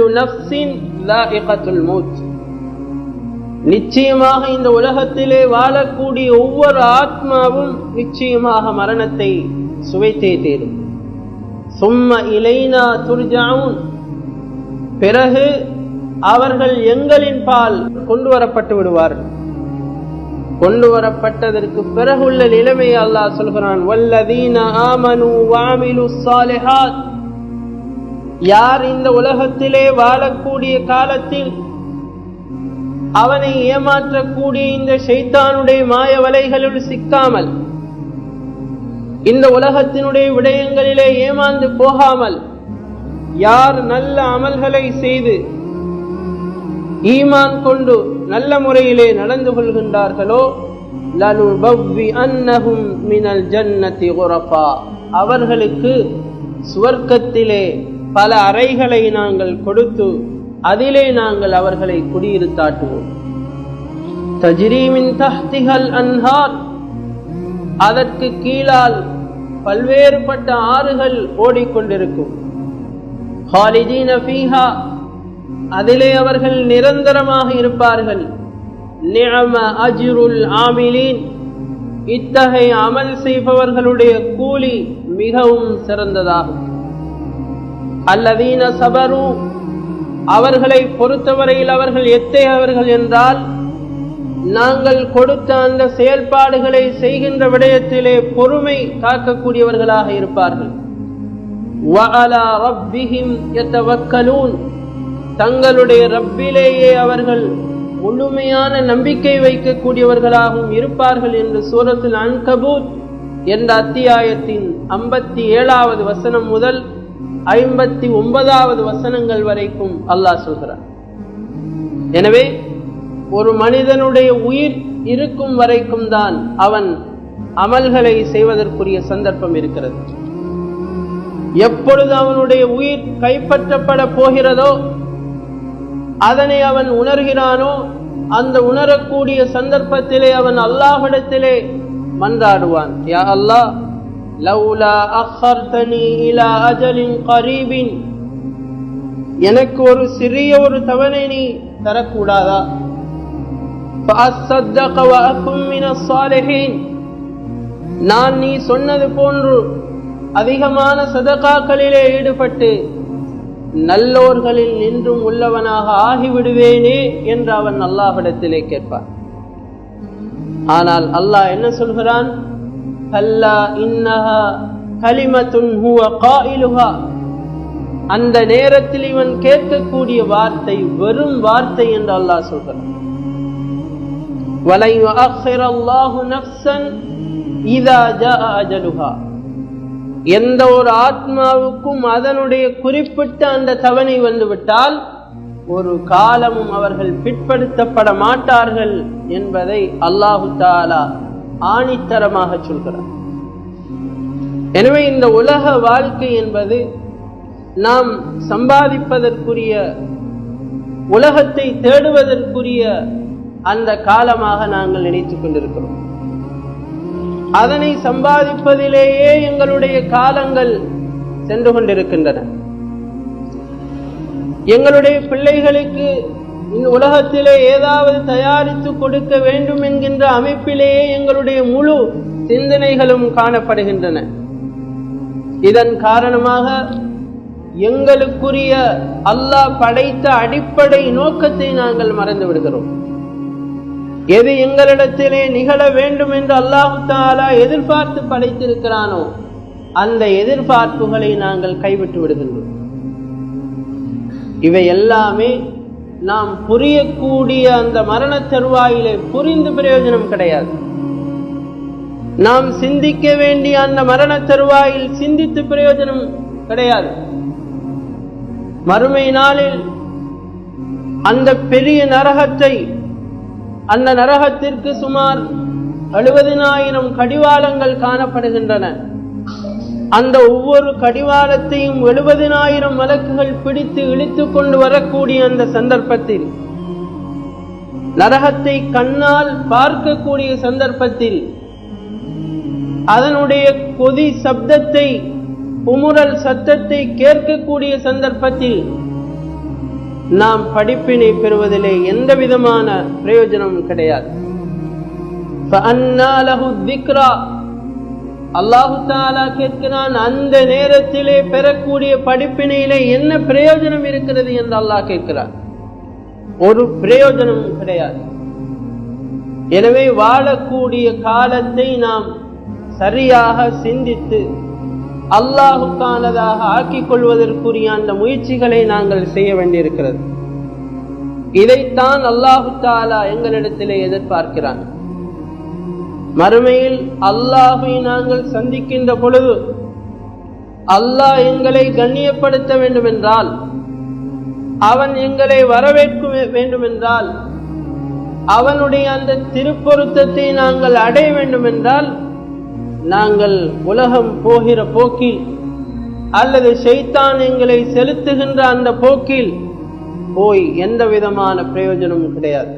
குல்லு நஃப்ஸின் லாஇகத்துல் மௌத். நிச்சயமாக இந்த உலகத்திலே வாழக்கூடிய ஒவ்வொரு ஆத்மாவும் நிச்சயமாக மரணத்தை சுவைத்தே தேடும். சும்ம இலைனா துர்ஜாவும் பிறகு அவர்கள் எங்களின் பால் கொண்டு வரப்பட்டு விடுவார்கள் கொண்டு வரப்பட்டதற்கு பிறகுள்ள நிலைமை அல்லாஹ் சொல்கிறான் வல்லதீன ஆமனு வாமிலு சாலிஹாத் யார் இந்த உலகத்திலே வாழக்கூடிய காலத்தில் அவனை ஏமாற்றக்கூடிய இந்த ஷைத்தானுடைய மாய வலைகளுள் சிக்காமல் இந்த உலகத்தினுடைய விடயங்களிலே ஏமாந்து போகாமல் யார் நல்ல அமல்களை செய்து ஈமான் கொண்டு நல்ல முறையிலே நடந்து கொள்கின்றார்களோ ஜன்னதி அவர்களுக்கு சுவர்க்கத்திலே பல அறைகளை நாங்கள் கொடுத்து அதிலே நாங்கள் அவர்களை குடியிருத்தாட்டுவோம். தஜ்ரீமின் தஹ்திகள் அன்ஹார். அதற்கு கீழால் பல்வேறுபட்ட ஆறுகள் ஓடிக்கொண்டிருக்கும். ஹாலிதீன ஃபீஹா அதிலே அவர்கள் நிரந்தரமாக இருப்பார்கள். நிஅம அஜிருல் ஆமிலீன். இத்தகைய அமல் செய்பவர்களுடைய கூலி மிகவும் சிறந்ததாகும். அல்லவீன சபரு அவர்களை பொறுத்தவரையில் அவர்கள் எத்தகையவர்கள் என்றால் நாங்கள் கொடுத்த அந்த செயல்பாடுகளை செய்கின்ற விடயத்திலே பொறுமை காக்கக்கூடியவர்களாக இருப்பார்கள். தங்களுடைய ரப்பிலேயே அவர்கள் முழுமையான நம்பிக்கை வைக்கக்கூடியவர்களாகவும் இருப்பார்கள் என்று சூரத்தில் அன்கபூத் என்ற அத்தியாயத்தின் ஐம்பத்தி ஏழாவது வசனம் முதல் ஐம்பத்தி ஒன்பதாவது வசனங்கள் வரைக்கும் அல்லாஹ் சொல்கிறார். எனவே ஒரு மனிதனுடைய உயிர் இருக்கும் வரைக்கும் தான் அவன் அமல்களை செய்வதற்குரிய சந்தர்ப்பம் இருக்கிறது. எப்பொழுது அவனுடைய உயிர் கைப்பற்றப்பட போகிறதோ அதனை அவன் உணர்கிறானோ அந்த உணரக்கூடிய சந்தர்ப்பத்திலே அவன் அல்லாஹிடத்திலே மன்றாடுவான். யா அல்லாஹ் லவ்லா அஹர்தனி இலா அஜலின் கரீபின். எனக்கு ஒரு சிறிய ஒரு தவணை நீ தரக்கூடாதா? நான் நீ சொன்னது போன்று அதிகமான சதகாக்களிலே ஈடுபட்டு நல்லோர்களில் நின்றும் உள்ளவனாக ஆகிவிடுவேனே என்று அவன் அல்லாஹிடத்திலே கேட்பான். ஆனால் அல்லாஹ் என்ன சொல்கிறான்? கல்லா இன்னஹா கலிமத்துன் ஹுவ காயிலுஹா அந்த நேரத்தில் இவன் கேட்கக்கூடிய வார்த்தை வெறும் வார்த்தை என்று அல்லாஹ் சொல்கிறான் وَلَنْ يُؤَخِّرَ اللَّهُ نَفْسًا إِذَا جَاءَ أَجَلُهَا எந்த ஒரு ஆத்மாவுக்கும் அதனுடைய குறிப்பிட்ட அந்த தவணை வந்துவிட்டால் ஒரு காலமும் அவர்கள் பிற்படுத்தப்பட மாட்டார்கள் என்பதை அல்லாஹு தாலா ஆணித்தரமாக சொல்கிறார். எனவே இந்த உலக வாழ்க்கை என்பது நாம் சம்பாதிப்பதற்குரிய உலகத்தை தேடுவதற்குரிய அந்த காலமாக நாங்கள் நினைத்துக் கொண்டிருக்கிறோம். அதனை சம்பாதிப்பதிலேயே எங்களுடைய காலங்கள் சென்று கொண்டிருக்கின்றன. எங்களுடைய பிள்ளைகளுக்கு உலகத்திலே ஏதாவது தயாரித்து கொடுக்க வேண்டும் என்கின்ற அமைப்பிலேயே எங்களுடைய முழு சிந்தனைகளும் காணப்படுகின்றன. இதன் காரணமாக எங்களுக்குரிய அல்லாஹ் படைத்த அடிப்படை நோக்கத்தை நாங்கள் மறந்து விடுகிறோம். எது எங்களிடத்திலே நிகழ வேண்டும் என்று அல்லாஹு தாலா எதிர்பார்த்து படைத்திருக்கிறானோ அந்த எதிர்பார்ப்புகளை நாங்கள் கைவிட்டு விடுகின்றோம். இவை எல்லாமே நாம் புரியக்கூடிய அந்த மரண தருவாயிலே புரிந்து பிரயோஜனம் கிடையாது. நாம் சிந்திக்க வேண்டிய அந்த மரண தருவாயில் சிந்தித்து பிரயோஜனம் கிடையாது. மறுமை நாளில் அந்த பெரிய நரகத்தை அந்த நரகத்திற்கு சுமார் எழுபதினாயிரம் கடிவாளங்கள் காணப்படுகின்றன. அந்த ஒவ்வொரு கடிவாரத்தையும் எழுபதினாயிரம் வழக்குகள் பிடித்து இழுத்து கொண்டு வரக்கூடிய அந்த சந்தர்ப்பத்தில் நரகத்தை கண்ணால் பார்க்கக்கூடிய சந்தர்ப்பத்தில் அதனுடைய கொதி சப்தத்தை குமுறல் சத்தத்தை கேட்கக்கூடிய சந்தர்ப்பத்தில் நாம் படிப்பினை பெறுவதிலே எந்த விதமான பிரயோஜனமும் கிடையாது. அல்லாஹு தாலா கேட்கிறான் அந்த நேரத்திலே பெறக்கூடிய படிப்பினையிலே என்ன பிரயோஜனம் இருக்கிறது என்று அல்லாஹ் கேட்கிறான். ஒரு பிரயோஜனமும் கிடையாது. எனவே வாழக்கூடிய காலத்தை நாம் சரியாக சிந்தித்து அல்லாஹுக்கானதாக ஆக்கிக் கொள்வதற்குரிய அந்த முயற்சிகளை நாங்கள் செய்ய வேண்டியிருக்கிறது. இதைத்தான் அல்லாஹு தாலா எங்களிடத்திலே எதிர்பார்க்கிறான். மறுமையில் அல்லாஹை நாங்கள் சந்திக்கின்ற பொழுது அல்லாஹ் எங்களை கண்ணியப்படுத்த வேண்டும் என்றால் அவன் எங்களை வரவேற்க வேண்டும் என்றால் அவனுடைய அந்த திருப்பொருத்தத்தை நாங்கள் அடைய வேண்டும் என்றால் நாங்கள் உலகம் போகிற போக்கில் அல்லது செய்தான் எங்களை செலுத்துகின்ற அந்த போக்கில் போய் எந்த விதமான பிரயோஜனமும் கிடையாது.